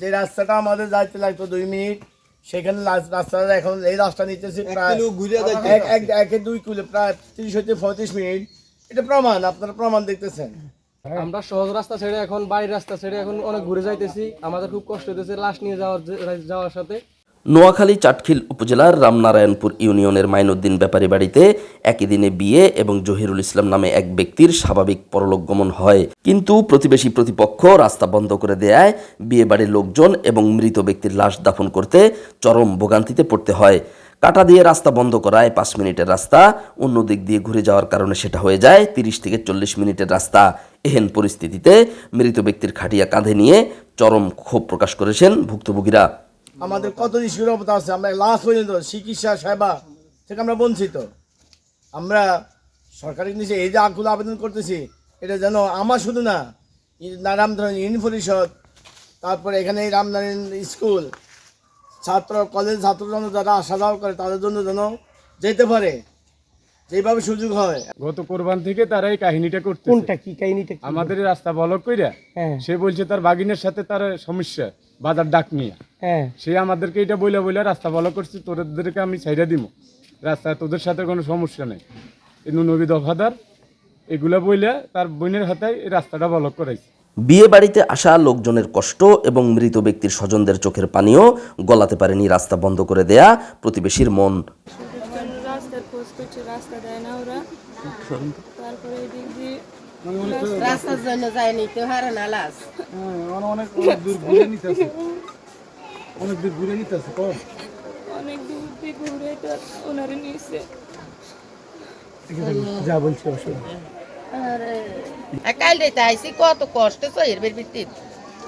যে রাস্তাটা আমাদের যাইতে লাগতো দুই মিনিট সেখানে রাস্তাটা এখন এই রাস্তা নিতেছি প্রায় এক- এক- একে দুই কিলো প্রায় তিরিশ হচ্ছে পঁয়ত্রিশ মিনিট। এটা প্রমাণ আপনারা প্রমাণ দেখতেছেন। আমরা সহজ রাস্তা ছেড়ে এখন বাড়ির রাস্তা ছেড়ে এখন অনেক ঘুরে যাইতেছি। আমাদের খুব কষ্ট হইতেছে লাশ নিয়ে যাওয়ার যাওয়ার সাথে। নোয়াখালী চাটখিল উপজেলার রামনারায়ণপুর ইউনিয়নের মাইনুদ্দিন ব্যাপারী বাড়িতে একই দিনে বিয়ে এবং জহিরুল ইসলাম নামে এক ব্যক্তির স্বাভাবিক পরলোক গমন হয়। কিন্তু প্রতিবেশী প্রতিপক্ষ রাস্তা বন্ধ করে দেয়ায় বিয়ে বাড়ির লোকজন এবং মৃত ব্যক্তির লাশ দাফন করতে চরম ভোগান্তিতে পড়তে হয়। কাটা দিয়ে রাস্তা বন্ধ করায় পাঁচ মিনিটের রাস্তা, অন্য দিক দিয়ে ঘুরে যাওয়ার কারণে সেটা হয়ে যায় তিরিশ থেকে চল্লিশ মিনিটের রাস্তা। এহেন পরিস্থিতিতে মৃত ব্যক্তির খাটিয়া কাঁধে নিয়ে চরম ক্ষোভ প্রকাশ করেছেন ভুক্তভোগীরা। আমাদের কত নিষ্ক্রিয়তা আছে? আমরা লাস্ট পর্যন্ত চিকিৎসা, সেবা থেকে আমরা বঞ্চিত। আমরা সরকারের নিচে এই যে আগুলো আবেদন করতেছি, এটা যেন আমার শুধু না রামধারণ রামধরণ ইউনি পরিষদ তারপরে এখানে এই রামনারায়ণ স্কুল, ছাত্র, কলেজ ছাত্র যারা আসা যাওয়া করে, তাদের জন্য যেন যেতে পারে। যেভাবে সুযোগ হয়। গত কোরবান থেকে তারা এই কাহিনীটা করতে কোনটা? কি কাহিনীটা? আমাদের এই রাস্তা বলক কইরা হ্যাঁ। সে বলছে তার বাগিনের সাথে তার সমস্যা বাজার ডাক নিয়ে। হ্যাঁ। সে আমাদেরকে এটা বইলা বইলা রাস্তা বলক করছে তোদেরকে আমি ছাইড়া দিব। রাস্তা তোদের সাথে কোনো সমস্যা নেই। এই নবী দফাদার এগুলা বইলা তার বোনের হাতে এই রাস্তাটা বলক করাইছে। বিয়ে বাড়িতে আসা লোকজনের কষ্ট এবং মৃত ব্যক্তির স্বজনদের চোখের পানিও গলাতে পারেনি রাস্তা বন্ধ করে দেয়া প্রতিবেশীর মন। রাস্তার খোঁজ করছে রাস্তা দেয় না ওরা। তারপরে এদিক দিয়ে রাস্তার জন্য যায় নিতে হারে না লাশ। অনেক অনেক দূর ঘুরে নিতেছে। অনেক দূর ঘুরে নিতেছে অনেক দূর দিয়ে ঘুরে তো ওনারে নিয়েছে। যা বলছি অসুবিধা কাল রেতে আইসি কত কষ্ট সহির বের ভিত্তিত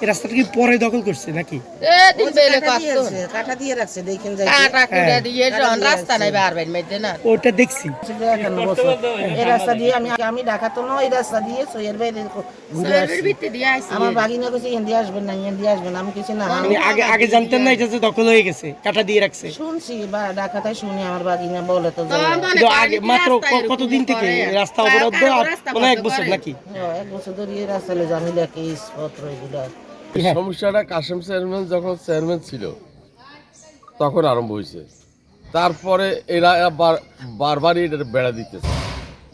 এই রাস্তাটা কি পরে দখল করছে নাকি? এ দিন বেলে কষ্ট কাটা দিয়ে রাখছে দেখেন যাই কাটা কুড়ে দিয়ে যখন রাস্তা নাই বার বাইর মধ্যে না? ওটা দেখছি। এই রাস্তা দিয়ে আমি আমি ঢাকা তো নয় এই রাস্তা দিয়ে সৈয়ের বাইরে ঘুরে আসছি। ভিত্তি দিয়ে আইসি আমার বাগিনা কাছে এখান দিয়ে আসবেন না এখান দিয়ে আসবেন আমি কিছু না আমি মানে আগে আগে জানতেন না এটা যে দখল হয়ে গেছে কাটা দিয়ে রাখছে। শুনছি বা ঢাকাতে শুনি আমার বাগিনা বলে তো আগে মাত্র কতদিন থেকে রাস্তা অবরুদ্ধ আর মানে এক বছর নাকি? হ্যাঁ, এক বছর ধরে এই রাস্তা জানি লেখে পত্র এগুলা সমস্যাটা কাশেম চেয়ারম্যান যখন চেয়ারম্যান ছিল তখন আরম্ভ হয়েছে। তারপরে এরা বার- বারবারই এটা বেড়া দিতেছে।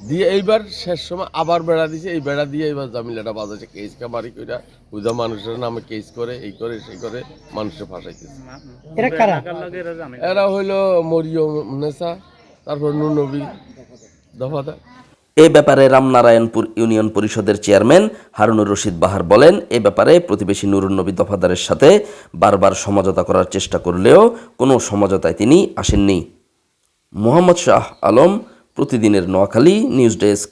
দিয়ে এইবার শেষ সময় আবার বেড়া দিছে। এই বেড়া দিয়ে এবার জামিলাটা বাজাচ্ছে। কেস কামারি কইরা উদা মানুষের নামে কেস করে এই করে সেই করে মানুষের ফাঁসাইতেছে। এরা হইল মরিয়ম নেশা তারপর নুনবী দফাদার। এ ব্যাপারে রামনারায়ণপুর ইউনিয়ন পরিষদের চেয়ারম্যান হারুনুর রশিদ বাহার বলেন, এ ব্যাপারে প্রতিবেশী নুরুন্নবী দফাদারের সাথে বারবার সমঝোতা করার চেষ্টা করলেও কোনো সমঝোতায় তিনি আসেননি। মোহাম্মদ শাহ আলম, প্রতিদিনের নোয়াখালী নিউজ ডেস্ক।